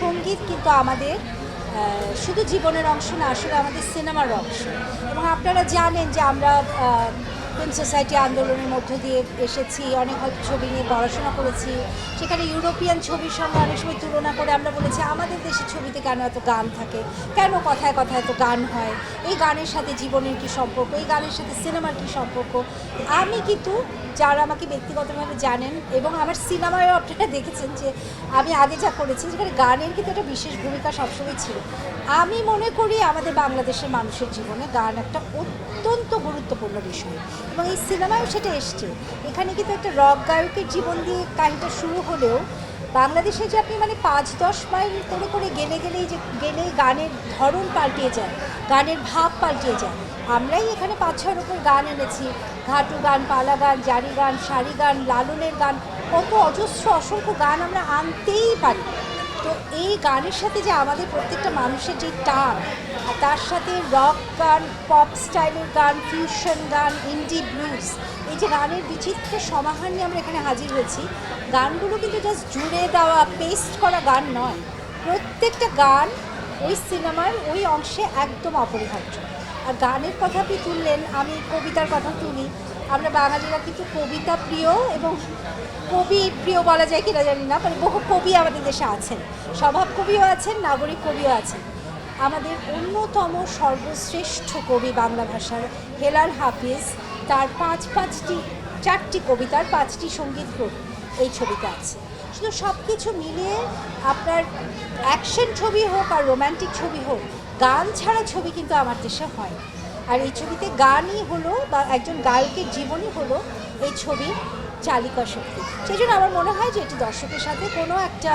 সংগীত কিন্তু আমাদের শুধু জীবনের অংশ না, আসলে আমাদের সিনেমার অংশ। এবং আপনারা জানেন যে আমরা ফিল্ম সোসাইটি আন্দোলনের মধ্য দিয়ে এসেছি, অনেক হয়তো ছবি নিয়ে পড়াশোনা করেছি। সেখানে ইউরোপিয়ান ছবির সঙ্গে অনেক সময় তুলনা করে আমরা বলেছি, আমাদের দেশের ছবিতে কেন এত গান থাকে? কেন কথায় কথায় এত গান হয়? এই গানের সাথে জীবনের কী সম্পর্ক? এই গানের সাথে সিনেমার কী সম্পর্ক? আমি কিন্তু, যারা আমাকে ব্যক্তিগতভাবে জানেন এবং আমার সিনেমায়ও আপনারা দেখেছেন যে আমি আগে যা করেছি যেখানে গানের কিন্তু একটা বিশেষ ভূমিকা সবসময় ছিল। আমি মনে করি আমাদের বাংলাদেশের মানুষের জীবনে গান একটা অত্যন্ত গুরুত্বপূর্ণ বিষয়। এবং এই সিনেমায়ও সেটা এসছে। এখানে কিন্তু একটা রক গায়কের জীবন দিয়ে কাহিনীটা শুরু হলেও বাংলাদেশে যে আপনি মানে পাঁচ দশ মাইল করে করে গেলে গেলেই যে গেলেই গানের ধরন পাল্টিয়ে যায়, গানের ভাব পাল্টিয়ে যায়। আমরাই এখানে পাঁচ ছয় রকম গান এনেছি। ঘাটু গান, পালা গান, জারি গান শাড়ি গান, লালনের গান, কত অজস্র, অসংখ্য গান আমরা আনতেই পারি। তো এই গানের সাথে যে আমাদের প্রত্যেকটা মানুষের যে টান তার সাথে রক গান পপ স্টাইলের গান ফিউশন গান ইন্ডি ব্লুজ এই যে গানের বিচিত্র সমাহার নিয়ে আমরা এখানে হাজির হয়েছি, গানগুলো কিন্তু জাস্ট জুড়ে দেওয়া পেস্ট করা গান নয়। প্রত্যেকটা গান ওই সিনেমার ওই অংশে একদম অপরিহার্য। আর গানের কথা আপনি তুললেন, আমি কবিতার কথা তুলি আমরা বাঙালিরা কিন্তু কবিতা প্রিয় এবং কবি প্রিয় বলা যায় কিনা জানি না মানে বহু কবি আমাদের দেশে আছেন। স্বভাব কবিও আছেন, নাগরিক কবিও আছেন। আমাদের অন্যতম সর্বশ্রেষ্ঠ কবি বাংলা ভাষার হেলাল হাফিজ, তার পাঁচ পাঁচটি, চারটি কবিতার পাঁচটি সংগীত এই ছবিতে আছে। শুধু সব কিছু মিলিয়ে আপনার অ্যাকশন ছবি হোক আর রোম্যান্টিক ছবি হোক, গান ছাড়া ছবি কিন্তু আমার দেশে হয়। আর এই ছবিতে গানই হলো বা একজন গায়কের জীবনই হলো এই ছবির চালিকা শক্তি। সেই জন্য আমার মনে হয় যে এটি দর্শকের সাথে কোনো একটা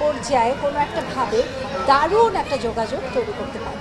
পর্যায়ে, কোনো একটা ভাবে দারুণ একটা যোগাযোগ তৈরি করতে পারে